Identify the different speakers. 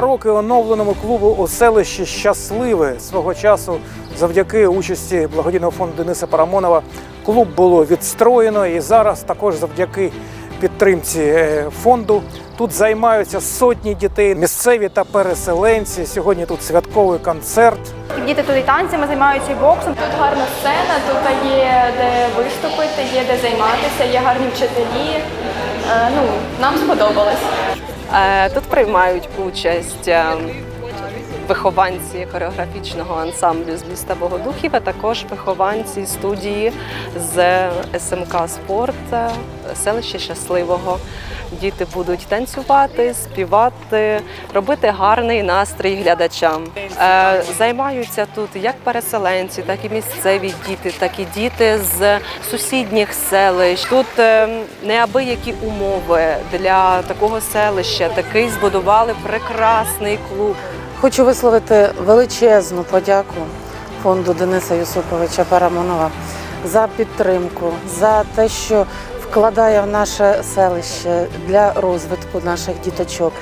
Speaker 1: завдяки оновленому клубу у селищі Щасливе свого часу, завдяки участі благодійного фонду Дениса Парамонова, клуб було відстроєно. І зараз також завдяки підтримці е, фонду тут займаються сотні дітей, місцеві та переселенці. Сьогодні тут святковий концерт.
Speaker 2: Діти тут і танцями займаються і боксом. Тут гарна сцена, тут є де виступити, є де займатися, є гарні вчителі. Е, Ну, нам сподобалось.
Speaker 3: Е, Тут приймають участь е, вихованці хореографічного ансамблю з міста Богодухів, а також вихованці студії з СМК Спорт е, селища Щасливого. Діти будуть танцювати, співати, робити гарний настрій глядачам. Е, Займаються тут як переселенці, так і місцеві діти, так і діти з сусідніх селищ. Тут е, неабиякі умови для такого селища. Такий збудували прекрасний клуб.
Speaker 4: Хочу висловити величезну подяку фонду Дениса Юсуповича Парамонова за підтримку, за те, що вкладає в наше селище для розвитку наших діточок.